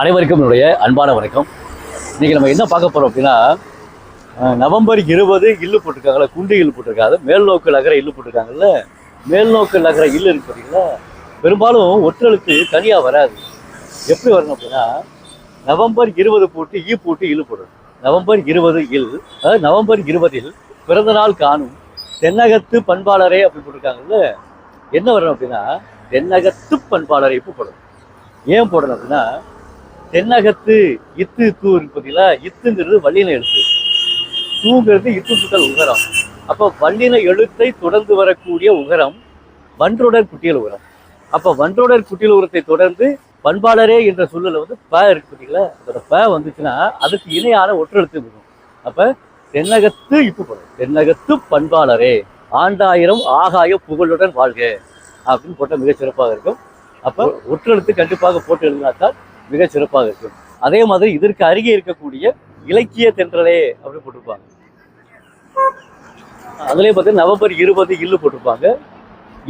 அனைவருக்கும் என்னுடைய அன்பான வணக்கம். இன்றைக்கி நம்ம என்ன பார்க்க போகிறோம் அப்படின்னா நவம்பர் இருபது இல்லு போட்டிருக்காங்கல்ல குண்டு இல்லு போட்டிருக்காங்க. மேல் நோக்கு நகர இல்லு போட்டிருக்காங்கல்ல. மேல் நோக்கு நகர இல்லு இருக்கு பெரும்பாலும் ஒற்றெழுத்து தனியாக வராது. எப்படி வரணும் அப்படின்னா நவம்பர் இருபது போட்டு ஈ போட்டு இழு போடணும் நவம்பர் இருபது இல் அதாவது நவம்பர் இருபதில் பிறந்த நாள் காணும் தென்னகத்து பண்பாளரே அப்படி போட்டிருக்காங்கல்ல. என்ன வரணும் அப்படின்னா தென்னகத்து பண்பாளரை இப்போ போடணும். ஏன் போடணும் அப்படின்னா தென்னகத்து இத்து தூ இருக்கு பார்த்தீங்களா இத்துங்கிறது வல்லின எழுத்து. தூங்கிறது இத்து சுத்தல் உகரம். அப்போ வல்லின எழுத்தை தொடர்ந்து வரக்கூடிய உகரம் வன்றொடர் குட்டியல் உகரம். அப்போ வன்றொடர் குட்டியல் உரத்தை தொடர்ந்து பண்பாளரே என்ற சொல்லல வந்து ப இருக்கு பார்த்தீங்களா அதோட ப வந்துச்சுன்னா அதுக்கு இணையான ஒற்றெழுத்து இருக்கும் அப்போ தென்னகத்து இப்பு போடும் தென்னகத்து பண்பாளரே. ஆண்டாயிரம் ஆகாய புகழுடன் வாழ்க. அப்படின்னு போட்டால் மிக சிறப்பாக இருக்கும். அப்போ ஒற்றெழுத்து கண்டிப்பாக போட்டு எழுதினாத்தான் மிக சிறப்பாக இருக்கும் அதே மாதிரி இதற்கு அருகே இருக்கக்கூடிய இலக்கிய தென்றலே அப்படின்னு போட்டிருப்பாங்க. அதுலேயே பார்த்தீங்கன்னா நவம்பர் இருபது இல்லு போட்டிருப்பாங்க.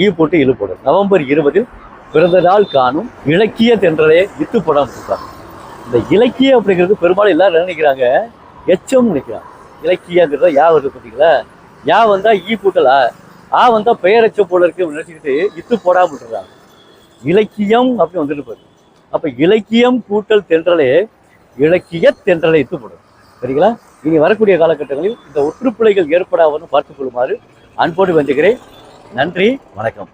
ஈ போட்டு இழு போடும் நவம்பர் இருபதில் பிறந்த நாள் காணும் இலக்கிய தென்றலே இத்து படம் இருக்காங்க. இந்த இலக்கியம் அப்படிங்கிறது பெரும்பாலும் எல்லாரும் நினைக்கிறாங்க? எச்சம் நினைக்கிறாங்க. இலக்கியங்கிறத யா வருது பார்த்தீங்களா யா வந்தா ஈ கூட்டலா ஆ வந்தா பெயரச்சம் போல இருக்கு நினச்சிக்கிட்டு இத்து போடாம விட்டுறாங்க இலக்கியம் அப்படி வந்துட்டு போகுது. அப்ப இலக்கியம் கூட்டல் தென்றலே இலக்கிய தென்றலை இட்டுப்படும் சரிங்களா? இனி வரக்கூடிய காலகட்டங்களில் இந்த ஒற்றுப்பிழைகள் ஏற்படாமல் பார்த்துக் கொள்ளுமாறு அன்போடு வந்துகிறேன் நன்றி வணக்கம்.